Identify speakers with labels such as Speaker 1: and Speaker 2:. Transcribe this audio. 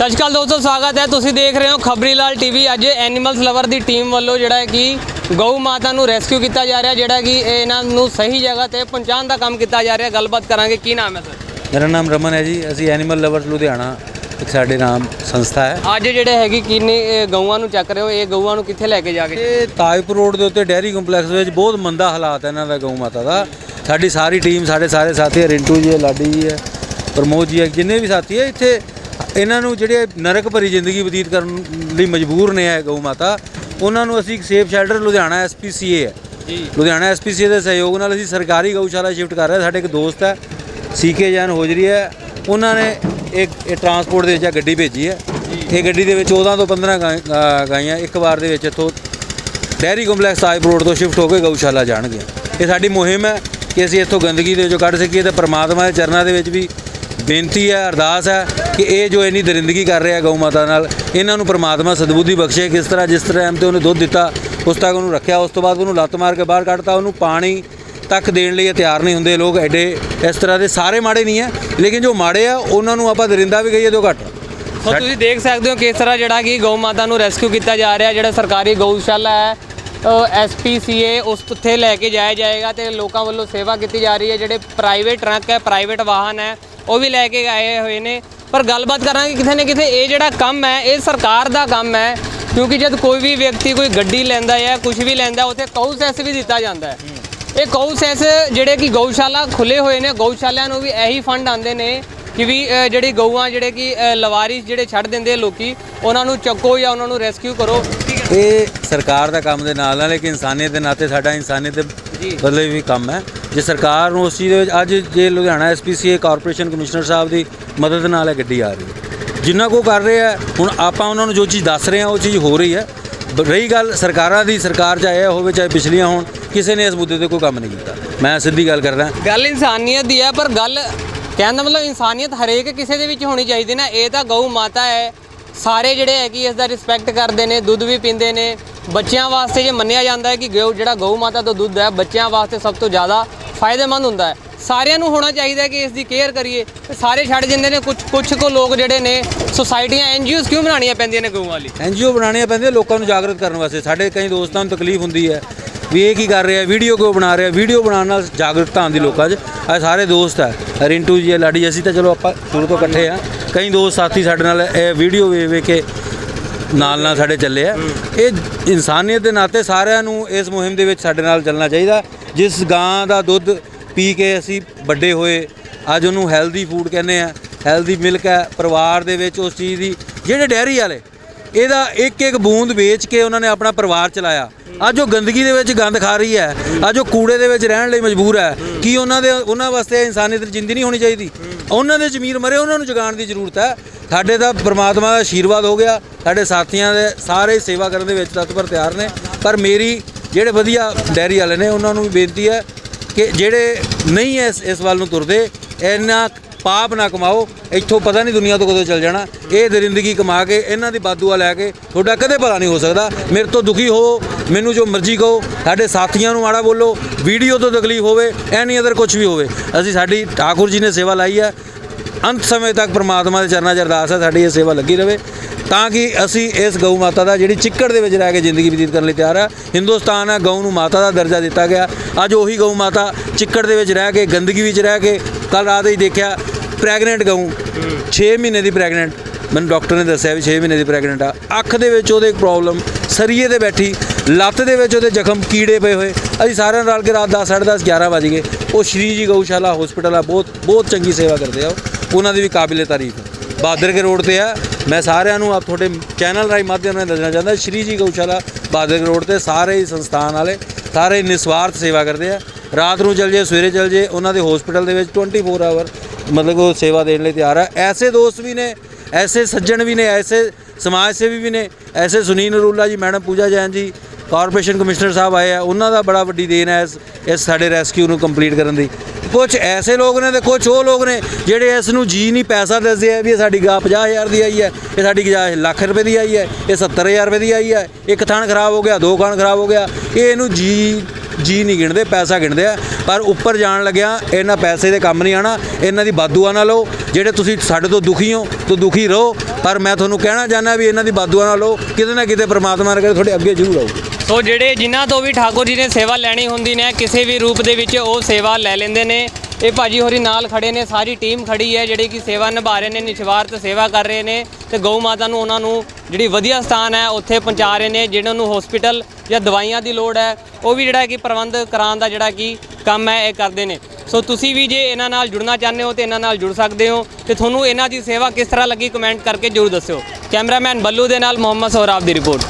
Speaker 1: ਸਤਿ ਸ਼੍ਰੀ ਅਕਾਲ ਦੋਸਤੋ ਸਵਾਗਤ ਹੈ। ਤੁਸੀਂ ਦੇਖ ਰਹੇ ਹੋ ਖਬਰੀ ਲਾਲ ਟੀਵੀ ਅੱਜ ਐਨੀਮਲਸ ਲਵਰ ਦੀ ਟੀਮ ਵੱਲੋਂ ਜਿਹੜਾ ਹੈ ਕਿ ਗਊ ਮਾਤਾ ਨੂੰ ਰੈਸਕਿਊ ਕੀਤਾ ਜਾ ਰਿਹਾ ਜਿਹੜਾ ਕਿ ਇਹ ਇਹਨਾਂ ਨੂੰ ਸਹੀ ਜਗ੍ਹਾ ਤੇ ਪਹੁੰਚਾਉਣ ਦਾ ਕੰਮ ਕੀਤਾ ਜਾ ਰਿਹਾ। ਗੱਲਬਾਤ ਕਰਾਂਗੇ। ਕੀ ਨਾਮ ਹੈ ਸਰ?
Speaker 2: ਮੇਰਾ ਨਾਮ ਰਮਨ ਹੈ ਜੀ। ਅਸੀਂ ਐਨੀਮਲ ਲਵਰਸ ਲੁਧਿਆਣਾ ਇੱਕ ਸਾਡੇ ਨਾਮ ਸੰਸਥਾ ਹੈ।
Speaker 1: ਅੱਜ ਜਿਹੜੇ ਹੈਗੀ ਕਿੰਨੇ ਇਹ ਗਊਆਂ ਨੂੰ ਚੱਕ ਰਹੇ ਹੋ? ਇਹ ਗਊਆਂ ਨੂੰ ਕਿੱਥੇ ਲੈ ਕੇ ਜਾਗੇ
Speaker 2: ਇਹ ਤਾਜਪੁਰ ਰੋਡ ਦੇ ਉੱਤੇ ਡੈਰੀ ਕੰਪਲੈਕਸ ਵਿੱਚ ਬਹੁਤ ਮੰਦਾ ਹਾਲਾਤ ਹੈ ਇਹਨਾਂ ਦਾ ਗਊ ਮਾਤਾ ਦਾ। ਸਾਡੀ ਸਾਰੀ ਟੀਮ ਸਾਡੇ ਸਾਰੇ ਸਾਥੀ ਹੈ, ਰਿੰਟੂ ਜੀ ਹੈ ਲਾਡੀ ਜੀ ਹੈ ਪ੍ਰਮੋਦ ਜੀ ਹੈ ਜਿੰਨੇ ਵੀ ਸਾਥੀ ਹੈ ਇੱਥੇ ਇਹਨਾਂ ਨੂੰ ਜਿਹੜੇ ਨਰਕ ਭਰੀ ਜ਼ਿੰਦਗੀ ਬਤੀਤ ਕਰਨ ਲਈ ਮਜਬੂਰ ਨੇ ਹੈ ਗਊ ਮਾਤਾ ਉਹਨਾਂ ਨੂੰ ਅਸੀਂ ਇੱਕ ਸੇਫ ਸ਼ੈਲਟਰ ਲੁਧਿਆਣਾ ਐਸਪੀਸੀਏ ਹੈ।
Speaker 1: ਜੀ।
Speaker 2: ਲੁਧਿਆਣਾ ਐਸਪੀਸੀਏ ਦੇ ਸਹਿਯੋਗ ਨਾਲ ਅਸੀਂ ਸਰਕਾਰੀ ਗਊਸ਼ਾਲਾ ਸ਼ਿਫਟ ਕਰ ਰਹੇ ਹਾਂ। ਸਾਡੇ ਇੱਕ ਦੋਸਤ ਹੈ ਸੀਕੇ ਜੈਨ ਹੋਜਰੀ ਹੈ। ਉਹਨਾਂ ਨੇ ਇੱਕ ਇਹ ਟਰਾਂਸਪੋਰਟ ਦੇ ਵਿੱਚ ਇਹ ਗੱਡੀ ਭੇਜੀ ਹੈ। ਇਹ ਗੱਡੀ ਦੇ ਵਿੱਚ 14 ਤੋਂ 15 ਗਾਂ- ਗਾਈਆਂ ਇੱਕ ਵਾਰ ਦੇ ਵਿੱਚ ਇੱਥੋਂ ਡੈਰੀ ਕੰਪਲੈਕਸ ਤਾਜਪੁਰ ਰੋਡ ਤੋਂ ਸ਼ਿਫਟ ਹੋ ਕੇ ਗਊਸ਼ਾਲਾ ਜਾਣਗੇ ਇਹ ਸਾਡੀ ਮੁਹਿੰਮ ਹੈ ਕਿ ਅਸੀਂ ਇੱਥੋਂ ਗੰਦਗੀ ਦੇ ਵਿੱਚੋਂ ਕੱਢ ਸਕੀਏ ਤੇ ਪ੍ਰਮਾਤਮਾ ਦੇ ਚਰਨਾਂ ਦੇ ਵਿੱਚ ਵੀ ਬੇਨਤੀ ਹੈ ਅਰਦਾਸ ਹੈ ਕਿ ਇਹ ਜੋ ਇੰਨੀ ਦਰਿੰਦਗੀ ਕਰ ਰਿਹਾ ਗਊ ਮਾਤਾ ਨਾਲ, ਇਹਨਾਂ ਨੂੰ ਪ੍ਰਮਾਤਮਾ ਸਦਬੁੱਧੀ ਬਖਸ਼ੇ, ਕਿਸ ਤਰ੍ਹਾਂ ਜਿਸ ਟਾਈਮ ਤੇ ਉਹਨੇ ਦੁੱਧ ਦਿੱਤਾ, ਉਸ ਤੱਕ ਉਹਨੂੰ ਰੱਖਿਆ, ਉਸ ਤੋਂ ਬਾਅਦ ਉਹਨੂੰ ਲੱਤ ਮਾਰ ਕੇ ਬਾਹਰ ਕੱਢਤਾ, ਉਹਨੂੰ ਪਾਣੀ ਤੱਕ ਦੇਣ ਲਈ ਇਹ ਤਿਆਰ ਨਹੀਂ ਹੁੰਦੇ ਲੋਕ, ਐਡੇ ਇਸ ਤਰ੍ਹਾਂ ਦੇ ਸਾਰੇ ਮਾੜੇ ਨਹੀਂ ਹੈ, ਲੇਕਿਨ ਜੋ ਮਾੜੇ ਆ, ਉਹਨਾਂ ਨੂੰ ਆਪਾਂ ਦਰਿੰਦਾ ਵੀ ਕਹੀਏ ਤਾਂ ਘੱਟ
Speaker 1: ਸੋ ਤੁਸੀਂ ਦੇਖ ਸਕਦੇ ਹੋ ਕਿਸ ਤਰ੍ਹਾਂ ਜਿਹੜਾ ਕਿ ਗਊ ਮਾਤਾ ਨੂੰ ਰੈਸਕਿਊ ਕੀਤਾ ਜਾ ਰਿਹਾ, ਜਿਹੜਾ ਸਰਕਾਰੀ ਗਊਸ਼ਾਲਾ ਹੈ ਐਸਪੀਸੀਏ ਉਸ ਉੱਥੇ ਲੈ ਕੇ ਜਾਇਆ ਜਾਏਗਾ ਤੇ ਲੋਕਾਂ ਵੱਲੋਂ ਸੇਵਾ ਕੀਤੀ ਜਾ ਰਹੀ ਹੈ, ਜਿਹੜੇ ਪ੍ਰਾਈਵੇਟ ਟਰੱਕ ਹੈ ਪ੍ਰਾਈਵੇਟ ਵਾਹਨ ਹੈ, ਉਹ ਵੀ ਲੈ ਕੇ ਆਏ ਹੋਏ ਨੇ। ਪਰ ਗੱਲਬਾਤ ਕਰਾਂਗੇ ਕਿਥੇ ਨਾ ਕਿਥੇ ਇਹ ਜਿਹੜਾ ਕੰਮ ਹੈ ਇਹ ਸਰਕਾਰ ਦਾ ਕੰਮ ਹੈ ਕਿਉਂਕਿ ਜਦ ਕੋਈ ਵੀ ਵਿਅਕਤੀ ਕੋਈ ਗੱਡੀ ਲੈਂਦਾ ਹੈ ਕੁਝ ਵੀ ਲੈਂਦਾ ਉੱਥੇ ਕਊ ਸੈਸ ਵੀ ਦਿੱਤਾ ਜਾਂਦਾ ਹੈ। ਇਹ ਗਊ ਸੈਸ ਜਿਹੜੇ ਕਿ ਗਊਸ਼ਾਲਾ ਖੁੱਲੇ ਹੋਏ ਨੇ ਗਊਸ਼ਾਲਿਆਂ ਨੂੰ ਵੀ ਇਹੀ ਫੰਡ ਆਉਂਦੇ ਨੇ ਕਿ ਵੀ ਜਿਹੜੀ ਗਊਆਂ ਜਿਹੜੇ ਕਿ ਅ, ਲਵਾਰਿਸ ਜਿਹੜੇ ਛੱਡ ਦਿੰਦੇ ਆ ਲੋਕੀ ਉਹਨਾਂ ਨੂੰ ਚੱਕੋ ਜਾਂ ਉਹਨਾਂ ਨੂੰ ਰੈਸਕਿਊ ਕਰੋ।
Speaker 2: ਇਹ ਸਰਕਾਰ ਦਾ ਕੰਮ ਦੇ ਨਾਲ ਨਾਲ ਇੱਕ ਇਨਸਾਨੀਅਤ ਦੇ ਨਾਤੇ ਸਾਡਾ ਇਨਸਾਨੀਅਤ ਬਦਲੇ ਵੀ ਕੰਮ ਹੈ। ਜੇ ਸਰਕਾਰ ਨੂੰ ਉਸ ਚੀਜ਼ ਦੇ ਵਿੱਚ ਅੱਜ ਜੇ ਲੁਧਿਆਣਾ ਐਸਪੀਸੀਏ ਕਾਰਪੋਰੇਸ਼ਨ ਕਮਿਸ਼ਨਰ ਸਾਹਿਬ ਦੀ ਮਦਦ ਨਾਲ ਇਹ ਗੱਡੀ ਆ ਰਹੀ ਹੈ। ਜਿੰਨਾ ਕੋ ਕਰ ਰਹੇ ਆ ਹੁਣ ਆਪਾਂ ਉਹਨਾਂ ਨੂੰ ਜੋ ਚੀਜ਼ ਦੱਸ ਰਹੇ ਆ ਉਹ ਚੀਜ਼ ਹੋ ਰਹੀ ਹੈ। ਰਹੀ ਗੱਲ ਸਰਕਾਰਾਂ ਦੀ ਸਰਕਾਰ ਚਾਹੇ ਹੋਵੇ ਚਾਹੇ ਪਿਛਲੀਆਂ ਹੋਣ ਕਿਸੇ ਨੇ ਇਸ ਮੁੱਦੇ ਤੇ ਕੋਈ ਕੰਮ ਨਹੀਂ ਕੀਤਾ। ਮੈਂ ਸਿੱਧੀ ਗੱਲ ਕਰਦਾ।
Speaker 1: ਗੱਲ ਇਨਸਾਨੀਅਤ ਦੀ ਹੈ ਪਰ ਗੱਲ ਕਹਿਣ ਦਾ ਮਤਲਬ ਇਨਸਾਨੀਅਤ ਹਰੇਕ ਕਿਸੇ ਦੇ ਵਿੱਚ ਹੋਣੀ ਚਾਹੀਦੀ ਨਾ। ਇਹ ਤਾਂ ਗਊ ਮਾਤਾ ਹੈ। ਸਾਰੇ ਜਿਹੜੇ ਹੈ ਕਿ ਇਸ ਦਾ ਰਿਸਪੈਕਟ ਕਰਦੇ ਨੇ ਦੁੱਧ ਵੀ ਪੀਂਦੇ ਨੇ। ਬੱਚਿਆਂ ਵਾਸਤੇ ਜੇ ਮੰਨਿਆ ਜਾਂਦਾ ਹੈ ਕਿ ਗਊ ਜਿਹੜਾ ਗਊ ਮਾਤਾ ਦਾ ਦੁੱਧ ਹੈ, ਬੱਚਿਆਂ ਵਾਸਤੇ ਸਭ ਤੋਂ ਜ਼ਿਆਦਾ ਫਾਇਦੇਮੰਦ ਹੁੰਦਾ ਹੈ। ਸਾਰਿਆਂ ਨੂੰ ਹੋਣਾ ਚਾਹੀਦਾ ਕਿ ਇਸ ਦੀ ਕੇਅਰ ਕਰੀਏ। ਤੇ ਸਾਰੇ ਛੱਡ ਜਾਂਦੇ ਨੇ ਕੁਝ ਕੁਝ ਕੋ ਲੋਕ ਜਿਹੜੇ ਨੇ ਸੁਸਾਇਟੀਆਂ ਐਨਜੀਓਜ਼ ਕਿਉਂ ਬਣਾਉਣੀਆਂ ਪੈਂਦੀਆਂ ਨੇ ਗਊਆਂ ਲਈ
Speaker 2: ਐਨਜੀਓ ਬਣਾਉਣੀਆਂ ਪੈਂਦੀਆਂ ਲੋਕਾਂ ਨੂੰ ਜਾਗਰਤ ਕਰਨ ਵਾਸਤੇ। ਸਾਡੇ ਕਈ ਦੋਸਤਾਂ ਨੂੰ ਤਕਲੀਫ ਹੁੰਦੀ ਹੈ ਵੀ ਇਹ ਕੀ ਕਰ ਰਿਹਾ ਵੀਡੀਓ ਕਿਉਂ ਬਣਾ ਰਿਹਾ? ਵੀਡੀਓ ਬਣਾਉਣ ਨਾਲ ਜਾਗਰੂਕਤਾ ਆਉਂਦੀ ਲੋਕਾਂ 'ਚ। ਆ ਸਾਰੇ ਦੋਸਤ ਹੈ। ਰਿੰਟੂ ਜੀ ਹੈ ਲਾਡੀ, ਅਸੀਂ ਤਾਂ ਚਲੋ ਆਪਾਂ ਸ਼ੁਰੂ ਤੋਂ ਇਕੱਠੇ ਆ ਕਈ ਦੋਸਤ ਸਾਥੀ ਸਾਡੇ ਨਾਲ ਇਹ ਵੀਡੀਓ ਵੇਖ ਵੇਖ ਕੇ ਨਾਲ ਨਾਲ ਸਾਡੇ ਚੱਲੇ ਆ। ਇਹ ਇਨਸਾਨੀਅਤ ਦੇ ਨਾਤੇ ਸਾਰਿਆਂ ਨੂੰ ਇਸ ਮੁਹਿੰਮ ਦੇ ਵਿੱਚ ਸਾਡੇ ਨਾਲ ਚੱਲਣਾ ਚਾਹੀਦਾ। ਜਿਸ ਗਾਂ ਦਾ ਦੁੱਧ ਪੀ ਕੇ ਅਸੀਂ ਵੱਡੇ ਹੋਏ, ਅੱਜ ਉਹਨੂੰ ਹੈਲਦੀ ਫੂਡ ਕਹਿੰਦੇ ਆ। ਹੈਲਦੀ ਮਿਲਕ ਹੈ, ਪਰਿਵਾਰ ਦੇ ਵਿੱਚ ਉਸ ਚੀਜ਼ ਦੀ। ਜਿਹੜੇ ਡੈਰੀ ਵਾਲੇ, ਇਹਦਾ ਇੱਕ ਇੱਕ ਬੂੰਦ ਵੇਚ ਕੇ ਉਹਨਾਂ ਨੇ ਆਪਣਾ ਪਰਿਵਾਰ ਚਲਾਇਆ। ਅੱਜ ਉਹ ਗੰਦਗੀ ਦੇ ਵਿੱਚ ਗੰਦ ਖਾ ਰਹੀ ਹੈ, ਅੱਜ ਉਹ ਕੂੜੇ ਦੇ ਵਿੱਚ ਰਹਿਣ ਲਈ ਮਜਬੂਰ ਹੈ। ਕੀ ਉਹਨਾਂ ਦੇ, ਉਹਨਾਂ ਵਾਸਤੇ ਇਨਸਾਨੀਅਤ ਦੀ ਜ਼ਿੰਦਗੀ ਨਹੀਂ ਹੋਣੀ ਚਾਹੀਦੀ? ਉਹਨਾਂ ਦੇ ਜ਼ਮੀਰ ਮਰੇ, ਉਹਨਾਂ ਨੂੰ ਜਗਾਉਣ ਦੀ ਜ਼ਰੂਰਤ ਹੈ। ਸਾਡੇ ਤਾਂ ਪ੍ਰਮਾਤਮਾ ਦਾ ਆਸ਼ੀਰਵਾਦ ਹੋ ਗਿਆ, ਸਾਡੇ ਸਾਥੀਆਂ ਦੇ ਸਾਰੇ ਸੇਵਾ ਕਰਨ ਦੇ ਵਿੱਚ ਤਤਪਰ ਤਿਆਰ ਨੇ, ਪਰ ਮੇਰੀ ਜਿਹੜੇ ਵਧੀਆ ਡੈਰੀ ਵਾਲੇ ਨੇ, ਉਹਨਾਂ ਨੂੰ ਵੀ ਬੇਨਤੀ ਹੈ ਕਿ ਜਿਹੜੇ ਨਹੀਂ ਇਸ ਇਸ ਵੱਲ ਨੂੰ ਤੁਰਦੇ, ਇੰਨਾ ਪਾਪ ਨਾ ਕਮਾਓ, ਇੱਥੋਂ ਪਤਾ ਨਹੀਂ ਦੁਨੀਆ ਤੋਂ ਕਦੋਂ ਚੱਲ ਜਾਣਾ, ਇਹ ਦਰਿੰਦਗੀ ਕਮਾ ਕੇ, ਇਹਨਾਂ ਦੀ ਬਾਦੂਆ ਲੈ ਕੇ, ਤੁਹਾਡਾ ਕਦੇ ਭਲਾ ਨਹੀਂ ਹੋ ਸਕਦਾ, ਮੇਰੇ ਤੋਂ ਦੁਖੀ ਹੋ, ਮੈਨੂੰ ਜੋ ਮਰਜ਼ੀ ਕਹੋ, ਸਾਡੇ ਸਾਥੀਆਂ ਨੂੰ ਮਾੜਾ ਬੋਲੋ, ਵੀਡੀਓ ਤੋਂ ਤਕਲੀਫ ਹੋਵੇ ਐ ਨਹੀਂ ਅਦਰ ਕੁਝ ਵੀ ਹੋਵੇ, ਅਸੀਂ ਸਾਡੀ ਠਾਕੁਰ ਜੀ ਨੇ ਸੇਵਾ ਲਾਈ ਹੈ ਅੰਤ ਸਮੇਂ ਤੱਕ ਪ੍ਰਮਾਤਮਾ ਦੇ ਚਰਨਾਂ 'ਚ ਅਰਦਾਸ ਹੈ, ਸਾਡੀ ਇਹ ਸੇਵਾ ਲੱਗੀ ਰਵੇ। ਤਾਂ ਕਿ ਅਸੀਂ ਇਸ ਗਊ ਮਾਤਾ ਦਾ, ਜਿਹੜੀ ਚਿੱਕੜ ਦੇ ਵਿੱਚ ਰਹਿ ਕੇ ਜ਼ਿੰਦਗੀ ਬਤੀਤ ਕਰਨ ਲਈ ਤਿਆਰ ਆ, ਹਿੰਦੁਸਤਾਨ ਆ ਗਊ ਨੂੰ ਮਾਤਾ ਦਾ ਦਰਜਾ ਦਿੱਤਾ ਗਿਆ। ਅੱਜ ਉਹੀ ਗਊ ਮਾਤਾ ਚਿੱਕੜ ਦੇ ਵਿੱਚ ਰਹਿ ਕੇ, ਗੰਦਗੀ ਵਿੱਚ ਰਹਿ ਕੇ ਕੱਲ ਰਾਤ ਹੀ ਦੇਖਿਆ, ਪ੍ਰੈਗਨੈਂਟ ਗਊ। 6 ਮਹੀਨੇ ਦੀ ਪ੍ਰੈਗਨੈਂਟ। ਮੈਨੂੰ ਡਾਕਟਰ ਨੇ ਦੱਸਿਆ ਵੀ 6 ਮਹੀਨੇ ਦੀ ਪ੍ਰੈਗਨੈਂਟ ਆ। ਅੱਖ ਦੇ ਵਿੱਚ ਉਹਦੇ ਇੱਕ ਪ੍ਰੋਬਲਮ, ਸਰੀਏ ਤੇ ਬੈਠੀ, ਲੱਤ ਦੇ ਵਿੱਚ ਉਹਦੇ ਜ਼ਖਮ ਕੀੜੇ ਪਏ ਹੋਏ। ਅਸੀਂ ਸਾਰਿਆਂ ਨਾਲ ਰਲ ਕੇ ਰਾਤ 10 10:30 11 ਵਜ ਗਏ। ਉਹ ਸ਼੍ਰੀ ਜੀ ਗਊਸ਼ਾਲਾ ਹਸਪੀਟਲ ਆ, ਬਹੁਤ ਬਹੁਤ ਚੰਗੀ ਸੇਵਾ ਕਰਦੇ ਆ ਉਹ। ਉਹਨਾਂ ਦੀ ਵੀ ਕਾਬਿਲੇ ਤਾਰੀਫ ਹੈ। ਬਾਦਰ ਕੇ ਰੋਡ ਤੇ ਆ ਮੈਂ ਸਾਰਿਆਂ ਨੂੰ ਆਪ ਤੁਹਾਡੇ ਚੈਨਲ ਰਾਹੀਂ ਮਾਧਿਅਮ ਨਾਲ ਦੱਸਣਾ ਚਾਹੁੰਦਾ, ਸ਼੍ਰੀ ਜੀ ਗਊਸ਼ਾਲਾ ਬਹਾਦਰ ਕੇ ਰੋਡ ਤੇ ਸਾਰੇ ਹੀ ਸੰਸਥਾਨ ਵਾਲੇ, ਸਾਰੇ ਨਿਸਵਾਰਥ ਸੇਵਾ ਕਰਦੇ ਆ। ਰਾਤ ਨੂੰ ਚੱਲ ਜੇ, ਸਵੇਰੇ ਚੱਲ ਜੇ, ਉਹਨਾਂ ਦੇ ਹਸਪੀਟਲ ਦੇ ਵਿੱਚ 24 ਆਵਰ ਮਤਲਬ ਉਹ ਸੇਵਾ ਦੇਣ ਲਈ ਤਿਆਰ ਆ। ਐਸੇ ਦੋਸਤ ਵੀ ਨੇ, ਐਸੇ ਸੱਜਣ ਵੀ ਨੇ, ਐਸੇ ਸਮਾਜ ਸੇਵੀ ਵੀ ਨੇ, ਐਸੇ ਸੁਨੀਲ ਨਰੂਲਾ ਜੀ, ਮੈਡਮ ਪੂਜਾ ਜੈਨ ਜੀ ਕਾਰਪੋਰੇਸ਼ਨ ਕਮਿਸ਼ਨਰ ਸਾਹਿਬ ਆਏ ਆ। ਉਹਨਾਂ ਦਾ ਬੜਾ ਵੱਡੀ ਦੇਣ ਹੈ ਇਸ ਇਸ ਸਾਡੇ ਰੈਸਕਿਊ ਨੂੰ ਕੰਪਲੀਟ ਕਰਨ ਦੀ। ਕੁਝ ਐਸੇ ਲੋਕ ਨੇ ਤੇ ਕੁਝ ਉਹ ਲੋਕ ਨੇ ਜਿਹੜੇ ਇਸ ਨੂੰ ਜੀ ਨਹੀਂ, ਪੈਸਾ ਦੱਸਦੇ ਆ ਵੀ ਇਹ ਸਾਡੀ ਗਾ 50000 ਦੀ ਆਈ ਹੈ, ਇਹ ਸਾਡੀ ਗਾ ਲੱਖ ਰੁਪਏ ਦੀ ਆਈ ਹੈ, ਇਹ 70000 ਰੁਪਏ ਦੀ ਆਈ ਹੈ, ਇੱਕ ਥਾਣ ਖਰਾਬ ਹੋ ਗਿਆ, ਦੋ ਖਾਨ ਖਰਾਬ ਹੋ ਗਿਆ, ਇਹ ਇਹਨੂੰ ਜੀ ਜੀ ਨਹੀਂ ਗਿਣਦੇ, ਪੈਸਾ ਗਿਣਦੇ ਆ। ਪਰ ਉੱਪਰ ਜਾਣ ਲੱਗਿਆ, ਇਹਨਾਂ ਪੈਸੇ ਦੇ ਕੰਮ ਨਹੀਂ ਆਣਾ ਇਹਨਾਂ ਦੀ ਬਾਦੂਆ ਨਾ ਲਓ, ਜਿਹੜੇ ਤੁਸੀਂ ਸਾਡੇ ਤੋਂ ਦੁਖੀ ਹੋ, ਤੋਂ ਦੁਖੀ ਰਹੋ। ਪਰ ਮੈਂ ਤੁਹਾਨੂੰ ਕਹਿਣਾ ਚਾਹੁੰਦਾ ਵੀ ਇਹਨਾਂ ਦੀ ਬਾਦੂਆ ਨਾ ਲਓ, ਕਿਤੇ ਨਾ ਕਿਤੇ ਪ੍ਰਮਾਤਮਾ ਨੇ ਤੁਹਾਡੇ ਅੱਗੇ ਜ਼ਰੂਰ ਆਊ
Speaker 1: ਸੋ ਜਿਹੜੇ ਜਿਨ੍ਹਾਂ ਤੋਂ ਵੀ ਠਾਕੁਰ ਜੀ ਨੇ ਸੇਵਾ ਲੈਣੀ ਹੁੰਦੀ ਨੇ, ਕਿਸੇ ਵੀ ਰੂਪ ਦੇ ਵਿੱਚ ਉਹ ਸੇਵਾ ਲੈ ਲੈਂਦੇ ਨੇ। ਇਹ ਭਾਜੀ ਹੋਰੀ ਨਾਲ ਖੜੇ ਨੇ, ਸਾਰੀ ਟੀਮ ਖੜੀ ਹੈ, ਜਿਹੜੀ ਕਿ ਸੇਵਾ ਨਿਭਾ ਰਹੇ ਨੇ ਨਿਸ਼ਵਾਰਤ ਸੇਵਾ ਕਰ ਰਹੇ ਨੇ ਤੇ ਗਊ ਮਾਤਾ ਨੂੰ ਉਹਨਾਂ ਨੂੰ ਜਿਹੜੀ ਵਧੀਆ ਸਥਾਨ ਹੈ, ਉੱਥੇ ਪਹੁੰਚਾ ਰਹੇ ਨੇ, ਜਿਹਨਾਂ ਨੂੰ ਹਸਪੀਟਲ ਜਾਂ ਦਵਾਈਆਂ ਦੀ ਲੋੜ ਹੈ, ਉਹ ਵੀ ਜਿਹੜਾ ਕਿ ਪ੍ਰਬੰਧ ਕਰਾਉਣ ਦਾ ਜਿਹੜਾ ਕਿ ਕੰਮ ਹੈ, ਇਹ ਕਰਦੇ ਨੇ। ਸੋ ਤੁਸੀਂ ਵੀ ਜੇ ਇਹਨਾਂ ਨਾਲ ਜੁੜਨਾ ਚਾਹੁੰਦੇ ਹੋ ਤੇ ਇਹਨਾਂ ਨਾਲ ਜੁੜ ਸਕਦੇ ਹੋ ਤੇ ਤੁਹਾਨੂੰ ਇਹਨਾਂ ਦੀ ਸੇਵਾ ਕਿਸ ਤਰ੍ਹਾਂ ਲੱਗੀ ਕਮੈਂਟ ਕਰਕੇ ਜਰੂਰ ਦੱਸਿਓ। ਕੈਮਰਾਮੈਨ ਬੱਲੂ ਦੇ ਨਾਲ ਮੁਹੰਮਦ ਸੌਰਾਬ ਦੀ ਰਿਪੋਰਟ।